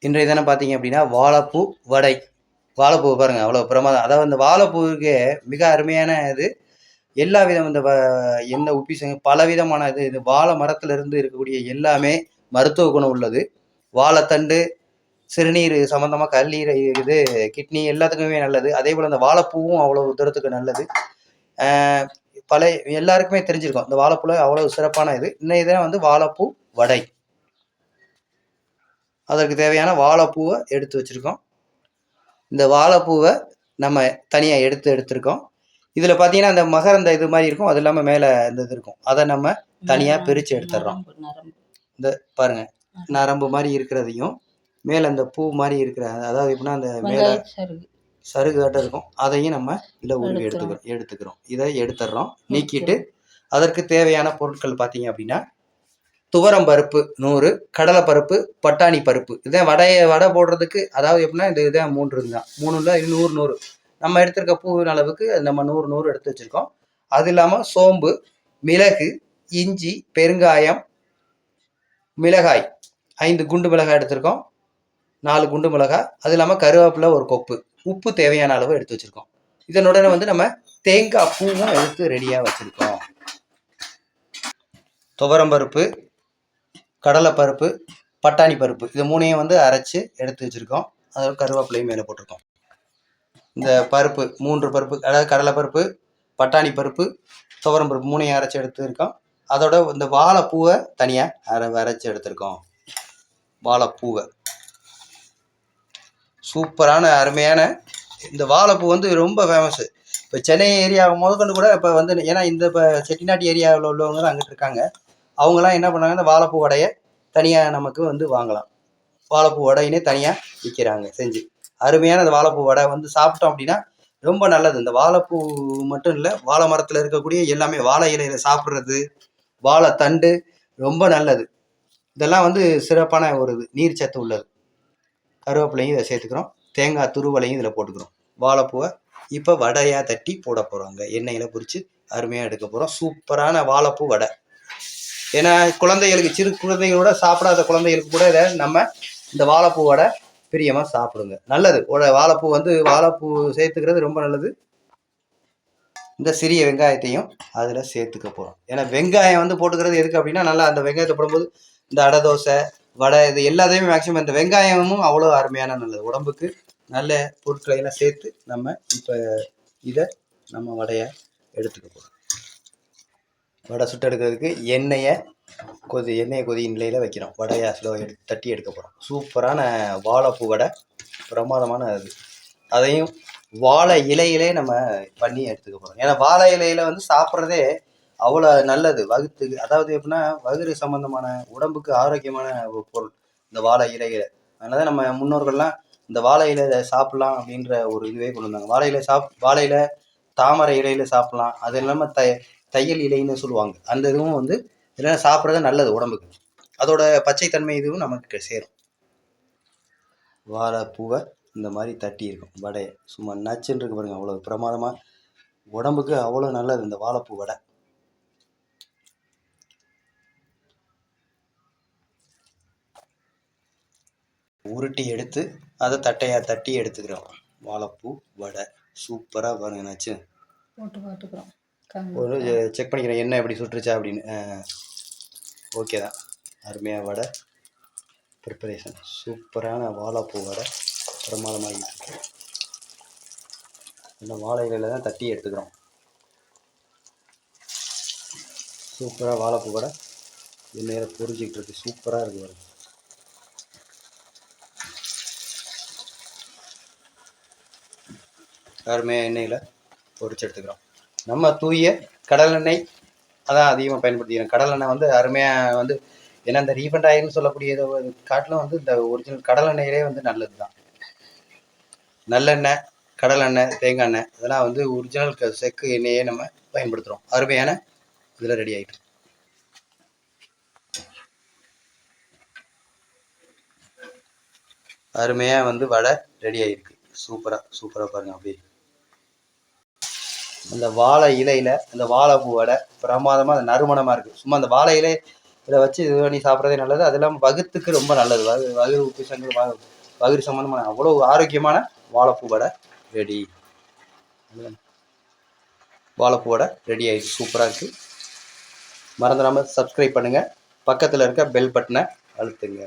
இன்றைய தினம் பார்த்தீங்க அப்படின்னா வாழைப்பூ வடை. வாழைப்பூ பாருங்கள் அவ்வளோ பிரமாதம். அதாவது அந்த வாழைப்பூவுக்கு மிக அருமையான இது. எல்லா விதம் இந்த வ- எந்த உப்பிசங்க பல விதமான இது இது வாழை மரத்திலிருந்து இருக்கக்கூடிய எல்லாமே மருத்துவ குணம் உள்ளது. வாழைத்தண்டு சிறுநீர் சம்மந்தமாக கல்லீரை இது கிட்னி எல்லாத்துக்குமே நல்லது. அதே போல் இந்த வாழைப்பூவும் அவ்வளோ தூரத்துக்கு நல்லது. பழைய பல எல்லாருக்குமே தெரிஞ்சிருக்கும். இந்த வாழைப்பூல அவ்வளோ சிறப்பான இது. இன்னைய தினம் வந்து வாழைப்பூ வடை. அதற்கு தேவையான வாழைப்பூவை எடுத்து வச்சுருக்கோம். இந்த வாழைப்பூவை நம்ம தனியாக எடுத்து எடுத்திருக்கோம். இதில் பார்த்தீங்கன்னா அந்த மகரந்த இது மாதிரி இருக்கும். அது இல்லாமல் மேலே இந்த இது இருக்கும். அதை நம்ம தனியா பிரிச்சு எடுத்துடுறோம். இந்த பாருங்க. நரம்பு. மாதிரி இருக்கிறதையும் மேலே அந்த பூ மாதிரி இருக்கிற அதாவது எப்படின்னா அந்த மேலே சருகு. சருகாட்டம் இருக்கும். அதையும் நம்ம இதில் உருவி. எடுத்துக்கிறோம். எடுத்துக்கிறோம். இதை எடுத்துடுறோம் நீக்கிட்டு அதற்கு தேவையான பொருட்கள் பார்த்தீங்க அப்படின்னா துவரம் பருப்பு நூறு கடலை பருப்பு பட்டாணி பருப்பு. இதான் வடையை வடை போடுறதுக்கு அதாவது எப்படின்னா இந்த இதான் மூன்று இதுதான் மூணுல இது நூறு நூறு. நம்ம எடுத்திருக்க பூவின் அளவுக்கு நம்ம நூறு நூறு எடுத்து வச்சுருக்கோம். அது இல்லாமல் சோம்பு மிளகு இஞ்சி பெருங்காயம் மிளகாய். ஐந்து குண்டு மிளகாய் எடுத்திருக்கோம். நாலு குண்டு மிளகாய். அது இல்லாமல் கருவேப்பிலை ஒரு கொப்பு. உப்பு தேவையான அளவு எடுத்து வச்சுருக்கோம். இதனுடனே வந்து நம்ம தேங்காய் பூவும் எடுத்து ரெடியாக வச்சுருக்கோம். துவரம்பருப்பு கடலைப்பருப்பு பட்டாணி பருப்பு இது மூணையும் வந்து அரைச்சி எடுத்து வச்சுருக்கோம். அதோட கருவேப்பிலையும் மேலே போட்டிருக்கோம். இந்த பருப்பு மூன்று பருப்பு அதாவது கடலைப்பருப்பு பட்டாணி பருப்பு துவரம் பருப்பு மூணையும் அரைச்சி எடுத்துருக்கோம் அதோட இந்த வாழைப்பூவை தனியாக அரை அரைச்சி எடுத்திருக்கோம். வாழைப்பூவை. சூப்பரான அருமையான இந்த வாழைப்பூ வந்து ரொம்ப ஃபேமஸ்ஸு இப்போ சென்னை ஏரியா முதற்கொண்டு கூட இப்போ வந்து ஏன்னா இந்த இப்போ செட்டிநாட்டு ஏரியாவில் உள்ளவங்க தான் அங்கிட்டு இருக்காங்க. அவங்களாம் என்ன பண்ணாங்க? இந்த வாழைப்பூ வடையை தனியாக நமக்கு வந்து வாங்கலாம். வாழைப்பூ வடையினே தனியாக விற்கிறாங்க செஞ்சு. அருமையான அந்த வாழைப்பூ வடை வந்து சாப்பிட்டோம் அப்படின்னா ரொம்ப நல்லது. இந்த வாழைப்பூ மட்டும் இல்லை வாழை மரத்தில் இருக்கக்கூடிய எல்லாமே வாழை இலையில சாப்பிட்றது வாழைத்தண்டு ரொம்ப நல்லது. இதெல்லாம் வந்து சிறப்பான ஒரு இது. நீர் சத்து உள்ளது. கருவேப்பிலையும் இதை சேர்த்துக்கிறோம். தேங்காய் துருவலையும் இதில் போட்டுக்கிறோம். வாழைப்பூவை இப்போ வடையாக தட்டி போட போகிறோங்க எண்ணெயில் பொரிச்சு அருமையாக எடுக்க போகிறோம் சூப்பரான வாழைப்பூ வடை. ஏன்னா குழந்தைகளுக்கு சிறு குழந்தைகளோட சாப்பிடாத குழந்தைகளுக்கு கூட இதை நம்ம இந்த வாழைப்பூவோட பிரியமாக சாப்பிடுங்க. நல்லது. வாழைப்பூ வந்து வாழைப்பூ சேர்த்துக்கிறது ரொம்ப நல்லது. இந்த சிறிய வெங்காயத்தையும் அதில் சேர்த்துக்க போகிறோம் ஏன்னா வெங்காயம் வந்து போட்டுக்கிறது எதுக்கு அப்படின்னா நல்லா அந்த வெங்காயத்தை போடும்போது இந்த அடை தோசை வடை இது எல்லாத்தையுமே மேக்ஸிமம் இந்த வெங்காயமும் அவ்வளோ அருமையான நல்லது. உடம்புக்கு நல்ல பொருட்களை எல்லாம் சேர்த்து நம்ம இப்போ இதை நம்ம வடையை எடுத்துக்க போகிறோம் வடை சுட்டு எடுக்கிறதுக்கு எண்ணெயை கொதி எண்ணெயை கொதி நிலையில் வைக்கிறோம். வடையை ஸ்லோ எடுத்து தட்டி எடுக்க போகிறோம் சூப்பரான வாழைப்பூ வடை. பிரமாதமான அது. அதையும் வாழை இலையிலே நம்ம பண்ணி எடுத்துக்க போகிறோம் ஏன்னா வாழை இலையில வந்து சாப்பிட்றதே அவ்வளோ நல்லது. வகுத்துக்கு அதாவது எப்படின்னா வகுறு சம்பந்தமான உடம்புக்கு ஆரோக்கியமான ஒரு பொருள் இந்த வாழை இலையில. அதனால நம்ம முன்னோர்கள்லாம் இந்த வாழை இலையில சாப்பிட்லாம் அப்படின்ற ஒரு இதுவே கொண்டு வந்தாங்க. வாழை இலை சாப் வாழை இலை தாமரை இலையில சாப்பிட்லாம். அது இல்லாமல் த தையல் இலைன்னு சொல்லுவாங்க. அந்த இதுவும் வந்து இதெல்லாம் சாப்பிட்றது நல்லது உடம்புக்கு. அதோட பச்சைத்தன்மை இதுவும் நமக்கு சேரும். வாழைப்பூவை இந்த மாதிரி தட்டி இருக்கும். வடையை சும்மா நச்சுன்னு இருக்கு பாருங்க அவ்வளோ பிரமாதமாக உடம்புக்கு அவ்வளோ நல்லது இந்த வாழைப்பூ வடை. உருட்டி எடுத்து அதை தட்டையாக தட்டி எடுத்துக்கிறோம். வாழைப்பூ வடை. சூப்பராக பாருங்க நச்சு. போட்டு பார்த்துக்குறோம். ஒரு செக் பண்ணிக்கிறேன் என்ன எப்படி சுட்டுருச்சா அப்படின்னு. ஓகே தான். அருமையாக வடை. ப்ரிப்பரேஷன் சூப்பரான வாழைப்பூ வடை. இருக்கு. இந்த வாழை இலையில தான் தட்டி எடுத்துக்கிறோம். சூப்பராக வாழைப்பூ வடை. எண்ணெயில் பொரிஞ்சிக்கிட்டு இருக்கு. சூப்பராக இருக்கு பாருங்க. அருமையாக எண்ணெயில் பொரிச்சு எடுத்துக்கிறோம். நம்ம தூய கடலெண்ணெய் அதான் அதிகமாக பயன்படுத்திக்கிறோம். கடலெண்ணெய் வந்து அருமையாக வந்து ஏன்னா இந்த ரீஃபண்ட் ஆயில்னு சொல்லக்கூடிய காட்டிலும் வந்து இந்த ஒரிஜினல் கடலெண்ணெயிலே வந்து நல்லது தான் நல்லெண்ணெய் கடலெண்ணெய் தேங்காய் எண்ணெய் இதெல்லாம் வந்து ஒரிஜினல் செக்கு எண்ணெயே நம்ம பயன்படுத்துகிறோம் அருமையான இதில் ரெடி ஆகிட்டு அருமையாக வந்து வடை ரெடி ஆகிருக்கு சூப்பராக சூப்பராக பாருங்கள் அப்படியே. அந்த வாழை இலையில அந்த வாழைப்பூ வடை பிரமாதமாக அந்த நறுமணமாக இருக்குது சும்மா அந்த வாழை இலை இதை வச்சு இது பண்ணி சாப்பிட்றதே நல்லது. அது இல்லாமல் வகுத்துக்கு ரொம்ப நல்லது. வகு வகுறு உப்பு சங்கர் வகுறு சம்மந்தமான அவ்வளோ ஆரோக்கியமான வாழைப்பூ வடை ரெடி வாழைப்பூ வடை ரெடி ஆகிடுச்சு சூப்பராக இருக்குது மறந்துடாமல் சப்ஸ்கிரைப் பண்ணுங்கள் பக்கத்தில் இருக்க பெல் பட்டனை அழுத்துங்க.